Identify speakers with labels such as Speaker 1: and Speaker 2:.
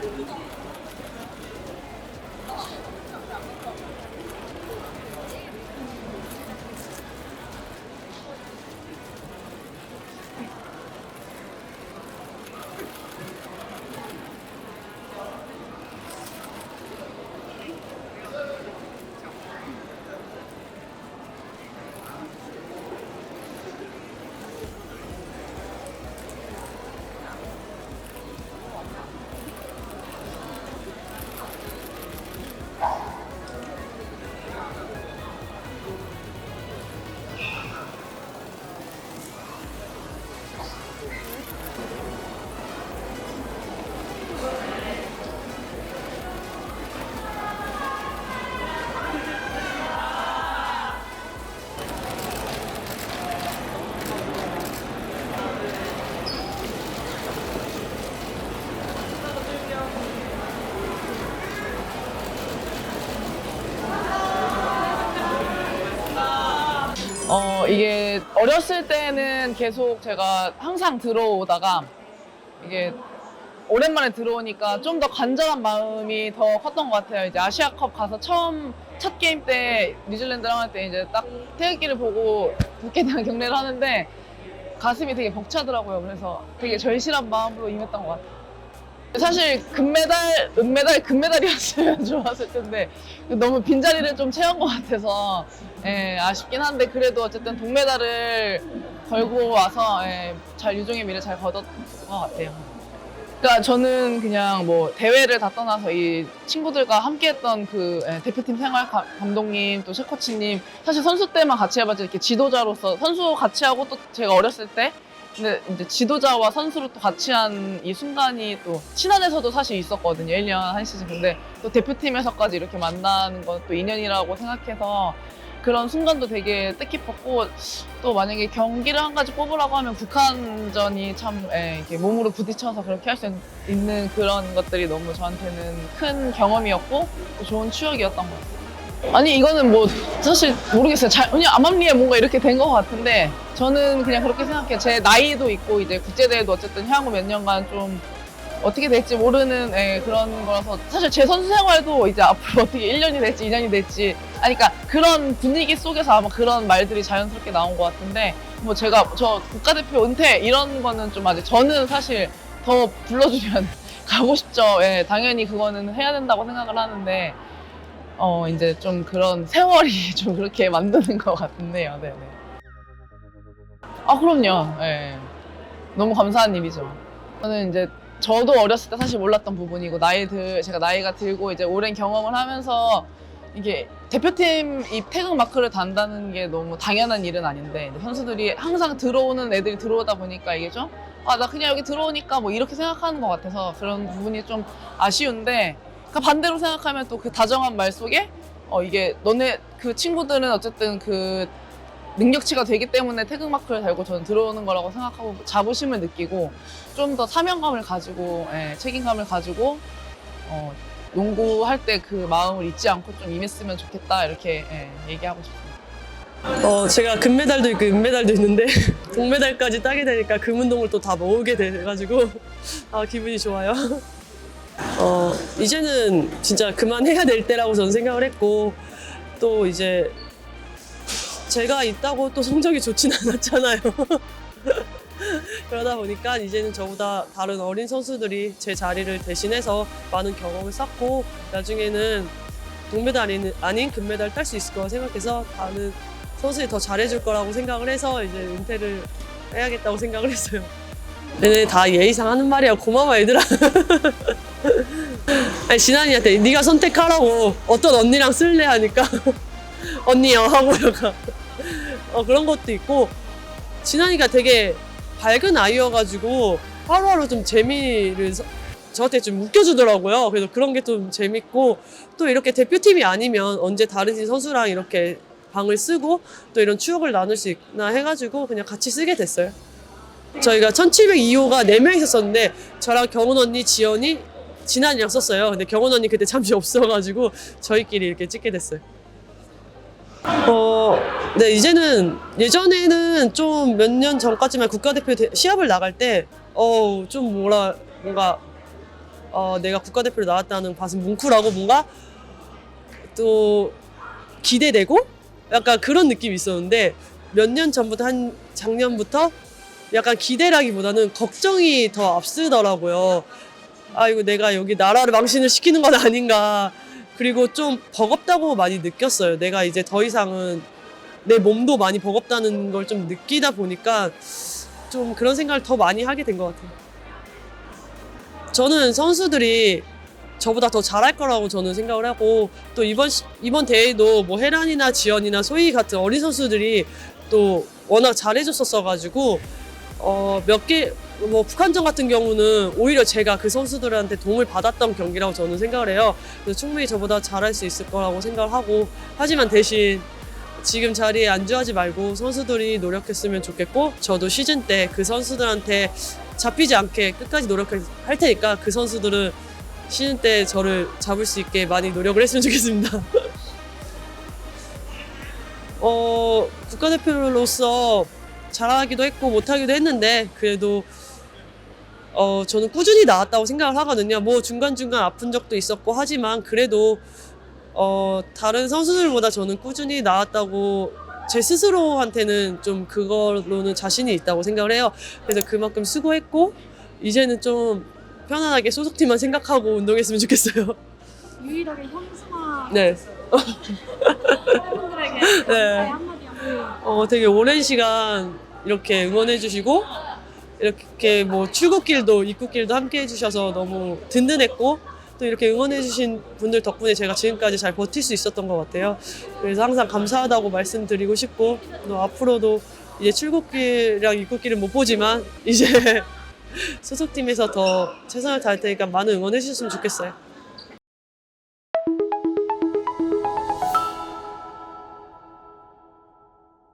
Speaker 1: Thank you. 이게 어렸을 때는 계속 제가 항상 들어오다가 이게 오랜만에 들어오니까 좀 더 간절한 마음이 더 컸던 것 같아요. 이제 아시아컵 가서 처음 첫 게임 때 뉴질랜드랑 할 때 이제 딱 태극기를 보고 국에 대한 경례를 하는데 가슴이 되게 벅차더라고요. 그래서 되게 절실한 마음으로 임했던 것 같아요. 사실 금메달, 은메달, 금메달이었으면 좋았을 텐데 너무 빈자리를 좀 채운 것 같아서 예, 아쉽긴 한데 그래도 어쨌든 동메달을 걸고 와서 예, 잘 유종의 미를 잘 거뒀던 것 같아요. 그러니까 저는 그냥 뭐 대회를 다 떠나서 이 친구들과 함께했던 그 예, 대표팀 생활 가- 감독님 또 셰코치님 사실 선수 때만 같이 해봤지 이렇게 지도자로서 선수 같이 하고 또 제가 어렸을 때 근데 이제 지도자와 선수로 또 같이 한 이 순간이 또 신안에서도 사실 있었거든요 1년 한 시즌 근데 또 대표팀에서까지 이렇게 만나는 건 또 인연이라고 생각해서 그런 순간도 되게 뜻깊었고 또 만약에 경기를 한 가지 뽑으라고 하면 북한전이 참 예, 이렇게 몸으로 부딪혀서 그렇게 할 수 있는 그런 것들이 너무 저한테는 큰 경험이었고 또 좋은 추억이었던 것 같아요. 아니 이거는 뭐 사실 모르겠어요. 잘 그냥 암암리에 뭔가 이렇게 된 것 같은데 저는 그냥 그렇게 생각해요. 제 나이도 있고 이제 국제대회도 어쨌든 향후 몇 년간 좀 어떻게 될지 모르는 예, 그런 거라서 사실 제 선수 생활도 이제 앞으로 어떻게 1년이 될지 2년이 될지 아니 그러니까 그런 분위기 속에서 아마 그런 말들이 자연스럽게 나온 것 같은데 뭐 제가 저 국가대표 은퇴 이런 거는 좀 아직 저는 사실 더 불러주면 가고 싶죠. 예, 당연히 그거는 해야 된다고 생각을 하는데 어 이제 좀 그런 세월이 좀 그렇게 만드는 것 같은데요. 네네. 아 그럼요. 예. 너무 감사한 일이죠. 저는 이제 저도 어렸을 때 사실 몰랐던 부분이고 나이 들 제가 나이가 들고 이제 오랜 경험을 하면서 이게 대표팀 이 태극 마크를 단다는 게 너무 당연한 일은 아닌데 선수들이 항상 들어오는 애들이 들어오다 보니까 이게 좀 아 나 그냥 여기 들어오니까 뭐 이렇게 생각하는 것 같아서 그런 부분이 좀 아쉬운데 그러니까 반대로 생각하면 또 그 다정한 말 속에 어 이게 너네 그 친구들은 어쨌든 그 능력치가 되기 때문에 태극 마크를 달고 저는 들어오는 거라고 생각하고 자부심을 느끼고 좀 더 사명감을 가지고 예, 책임감을 가지고 어, 농구할 때 그 마음을 잊지 않고 좀 임했으면 좋겠다 이렇게 예, 얘기하고 싶습니다.
Speaker 2: 어, 제가 금메달도 있고 은메달도 있는데 동메달까지 따게 되니까 금운동을 또 다 모으게 돼가지고 아, 기분이 좋아요. 어, 이제는 진짜 그만해야 될 때라고 저는 생각을 했고 또 이제 제가 있다고 또 성적이 좋진 않았잖아요. 그러다 보니까 이제는 저보다 다른 어린 선수들이 제 자리를 대신해서 많은 경험을 쌓고 나중에는 동메달이 아닌 금메달 딸 수 있을 거라 생각해서 다른 선수들이 더 잘해줄 거라고 생각을 해서 이제 은퇴를 해야겠다고 생각을 했어요. 얘네 다 예의상 하는 말이야. 고마워 얘들아. 아니 진환이한테 네가 선택하라고 어떤 언니랑 쓸래 하니까 언니요 하고 약간 어, 그런 것도 있고 진환이가 되게 밝은 아이여가지고 하루하루 좀 재미를 서- 저한테 좀 웃겨주더라고요. 그래서 그런 게 좀 재밌고 또 이렇게 대표팀이 아니면 언제 다른 팀 선수랑 이렇게 방을 쓰고 또 이런 추억을 나눌 수 있나 해가지고 그냥 같이 쓰게 됐어요. 저희가 1702호가 4명 있었었는데 저랑 경훈 언니, 지연이, 진한이랑 썼어요. 근데 경훈 언니 그때 잠시 없어가지고 저희끼리 이렇게 찍게 됐어요. 어, 네, 이제는 예전에는 좀 몇 년 전까지만 국가대표 대- 시합을 나갈 때, 어, 좀 뭐라, 뭔가, 어, 내가 국가대표로 나왔다는 가슴 뭉클하고 뭔가 또 기대되고 약간 그런 느낌이 있었는데 몇 년 전부터 한 작년부터 약간 기대라기보다는 걱정이 더 앞서더라고요. 아, 이거 내가 여기 나라를 망신을 시키는 건 아닌가. 그리고 좀 버겁다고 많이 느꼈어요. 내가 이제 더 이상은 내 몸도 많이 버겁다는 걸 좀 느끼다 보니까 좀 그런 생각을 더 많이 하게 된 것 같아요. 저는 선수들이 저보다 더 잘할 거라고 저는 생각을 하고 또 이번 시- 이번 대회도 뭐 혜란이나 지연이나 소희 같은 어린 선수들이 또 워낙 잘해줬었어 가지고 어 몇 개 뭐 북한전 같은 경우는 오히려 제가 그 선수들한테 도움을 받았던 경기라고 저는 생각을 해요. 그래서 충분히 저보다 잘할 수 있을 거라고 생각을 하고 하지만 대신 지금 자리에 안주하지 말고 선수들이 노력했으면 좋겠고 저도 시즌 때 그 선수들한테 잡히지 않게 끝까지 노력할 테니까 그 선수들은 시즌 때 저를 잡을 수 있게 많이 노력을 했으면 좋겠습니다. 어, 국가대표로서 잘하기도 했고 못하기도 했는데 그래도 어, 저는 꾸준히 나왔다고 생각을 하거든요. 뭐 중간중간 아픈 적도 있었고 하지만 그래도 어, 다른 선수들보다 저는 꾸준히 나왔다고 제 스스로한테는 좀 그걸로는 자신이 있다고 생각을 해요. 그래서 그만큼 수고했고 이제는 좀 편안하게 소속팀만 생각하고 운동했으면 좋겠어요.
Speaker 3: 유일하게 형수가
Speaker 2: 네.
Speaker 3: 팬분들에게
Speaker 2: 네.
Speaker 3: 한마디 하면
Speaker 2: 어, 되게 오랜 시간 이렇게 응원해주시고 이렇게 뭐 출국길도 입국길도 함께 해주셔서 너무 든든했고 또 이렇게 응원해주신 분들 덕분에 제가 지금까지 잘 버틸 수 있었던 것 같아요. 그래서 항상 감사하다고 말씀드리고 싶고 또 앞으로도 이제 출국길이랑 입국길은 못 보지만 이제 소속팀에서 더 최선을 다할 테니까 많은 응원해 주셨으면 좋겠어요.